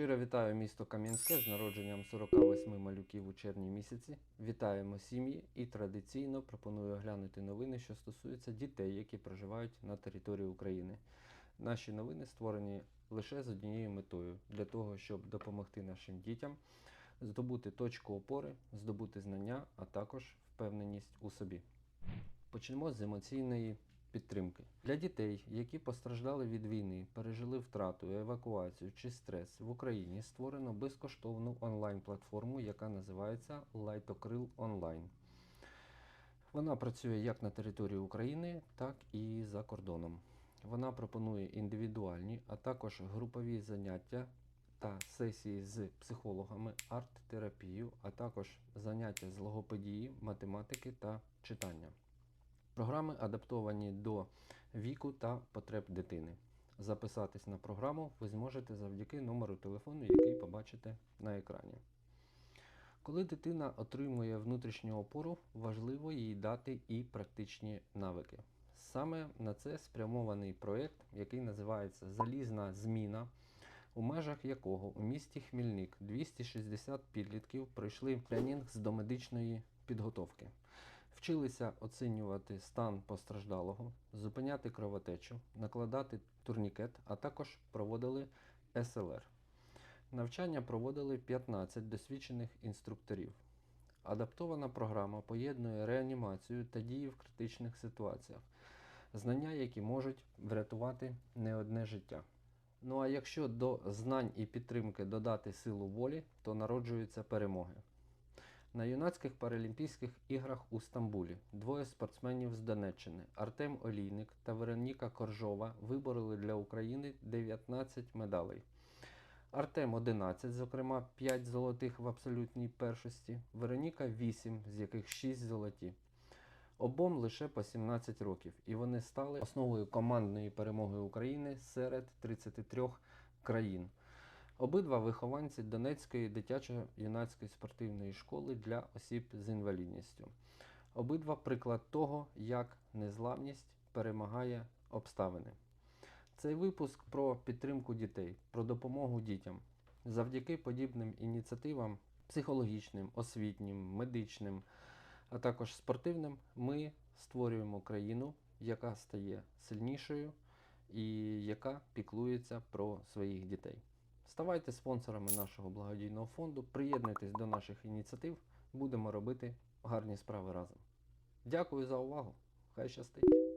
Щиро вітаю місто Кам'янське з народженням 48 малюків у червні місяці. Вітаємо сім'ї і традиційно пропоную оглянути новини, що стосуються дітей, які проживають на території України. Наші новини створені лише з однією метою для того, щоб допомогти нашим дітям здобути точку опори, здобути знання, а також впевненість у собі. Почнемо з емоційної підтримки. Для дітей, які постраждали від війни, пережили втрату, евакуацію чи стрес в Україні створено безкоштовну онлайн-платформу, яка називається Лайтокрил Онлайн. Вона працює як на території України, так і за кордоном. Вона пропонує індивідуальні, а також групові заняття та сесії з психологами, арт-терапію, а також заняття з логопедії, математики та читання. Програми адаптовані до віку та потреб дитини. Записатись на програму ви зможете завдяки номеру телефону, який побачите на екрані. Коли дитина отримує внутрішню опору, важливо їй дати і практичні навики. Саме на це спрямований проєкт, який називається Залізна зміна, у межах якого у місті Хмільник 260 підлітків пройшли тренінг з домедичної підготовки. Вчилися оцінювати стан постраждалого, зупиняти кровотечу, накладати турнікет, а також проводили СЛР. Навчання проводили 15 досвідчених інструкторів. Адаптована програма поєднує реанімацію та дії в критичних ситуаціях, знання, які можуть врятувати не одне життя. Ну а якщо до знань і підтримки додати силу волі, то народжуються перемоги. На юнацьких паралімпійських іграх у Стамбулі двоє спортсменів з Донеччини Артем Олійник та Вероніка Коржова вибороли для України 19 медалей. Артем 11, зокрема 5 золотих в абсолютній першості, Вероніка 8, з яких 6 золоті. Обом лише по 17 років, і вони стали основою командної перемоги України серед 33 країн. Обидва вихованці Донецької дитячо-юнацької спортивної школи для осіб з інвалідністю. Обидва приклад того, як незламність перемагає обставини. Цей випуск про підтримку дітей, про допомогу дітям. Завдяки подібним ініціативам психологічним, освітнім, медичним, а також спортивним, ми створюємо країну, яка стає сильнішою і яка піклується про своїх дітей. Ставайте спонсорами нашого благодійного фонду, приєднуйтесь до наших ініціатив, будемо робити гарні справи разом. Дякую за увагу! Хай щастить!